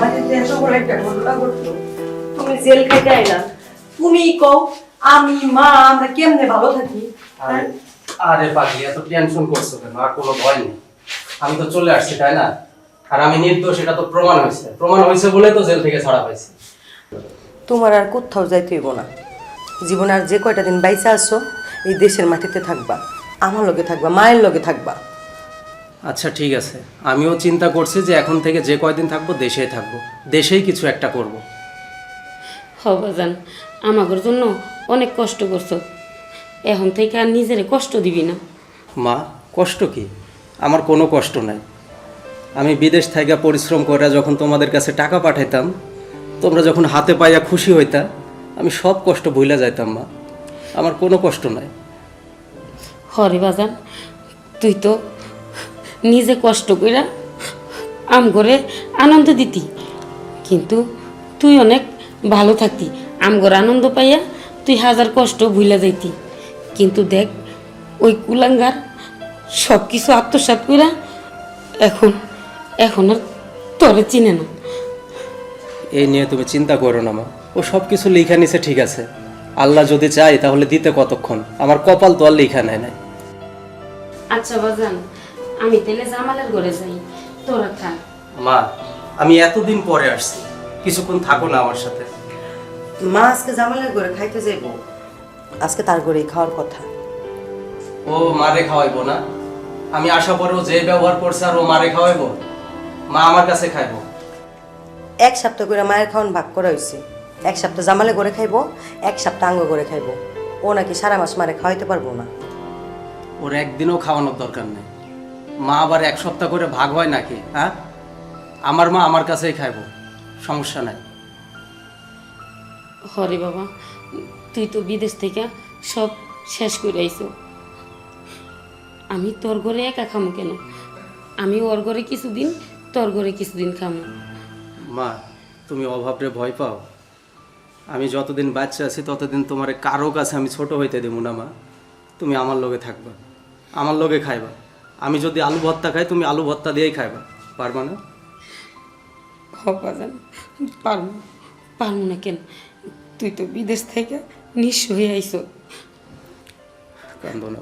মাঝে এত বড় একটা ঘটনা ঘটলো। তুমি জেল খাইতে আইলা। তুমি কও আমি মা আমরা কেমনে ভালো থাকি? আরে আরে পাগলি এত টেনশন করছ কেন? আর কোনো ভয় নেই। আমি তো চলে আসছি তাই না? আর আমি নির্দোষ এটা তো প্রমাণ হয়েছে। প্রমাণ হয়েছে বলে তো জেল থেকে ছাড়া পাইছি। তোমার আর কোথাও যাইতে হইব না। জীবন আর যে কয়টা দিন বাইসে আসছো এই দেশের মাটিতে থাকবা আমার লগে থাকবা মায়ের লগে থাকবা। আচ্ছা ঠিক আছে। আমিও চিন্তা করছি যে এখন থেকে যে কয়দিন থাকব দেশেই থাকব। দেশেই কিছু একটা করব। হবাজান আমাগর জন্য অনেক কষ্ট করছ। এখন থেকে আর নিজেরে কষ্ট দিবি না। মা কষ্ট কি? আমার কোনো কষ্ট নাই। আমি বিদেশ থেকে পরিশ্রম করে যখন তোমাদের কাছে টাকা পাঠাইতাম তোমরা যখন হাতে পাইয়া খুশি হইতা আমি সব কষ্ট ভুলে যাইতাম মা। আমার কোনো কষ্ট নাই। হরে বাজান তুই তো নিজে কষ্ট কইরা আম করে আনন্দ দিতি। কিন্তু তুই অনেক ভালো থাকতি। আম করে আনন্দ পাইয়া তুই হাজার কষ্ট ভুলে যাইতি। কিন্তু দেখ ওই কুলাঙ্গার সব কিছু আত্মসাৎ কইরা এখন এখন আর তোরে চিনে না। এই নিয়ে তুমি চিন্তা করো না মা। ও সব কিছু লেখা নিছে ঠিক আছে। আল্লাহ যদি চাই তাহলে দিতে কতক্ষণ? আমার কপাল তো আর লেখা নেয় নাই। আচ্ছা বাজান। আমি তাহলে জামালের ঘরে যাই। তোরা থাক। মা আমি এতদিন পরে আসছি। কিছুক্ষণ থাকো না আমার সাথে। মা আজকে জামালের ঘরে খাইতে যাইব। আজকে তার ঘরেই খাওয়ার কথা। ও মারে খাওয়াইবো না? আমি আশা পরেও যে ব্যবহার করছে আর ও মারে খাওয়াইবো। মা আমার কাছে খাইবো। এক সপ্তাহ করে মায়ের খাওয়ান ভাগ করা হয়েছে এক সপ্তাহ জামালে করে খাইবো এক সপ্তাহ আঙ্গ করে খাইবো। ও নাকি সারা মাস মারে খাওয়াইতে পারব না। ওর একদিনও খাওয়ানোর দরকার নেই। মা আবার এক সপ্তাহ করে ভাগ হয় নাকি হ্যাঁ? আমার মা আমার কাছেই খাইবো সমস্যা নাই। হরে বাবা তুই তো বিদেশ থেকে সব শেষ করে আইছো। আমি তোর ঘরে একা খামো কেন? আমি ওর ঘরে কিছুদিন তোর ঘরে কিছুদিন খামো। মা তুমি অভাবরে ভয় পাও। আমি যতদিন বাচ্চা আছি ততদিন তোমার কারও কাছে আমি ছোট হইতে দেবো না মা। তুমি আমার লগে থাকবা। আমার লগে খাইবা। আমি যদি আলু ভর্তা খাই তুমি আলু ভর্তা দিয়েই খাইবা। পারবা না? বাজান পারব পারব না কেন? তুই তো বিদেশ থেকে নিঃস্ব হয়ে আইস। কান্দো না।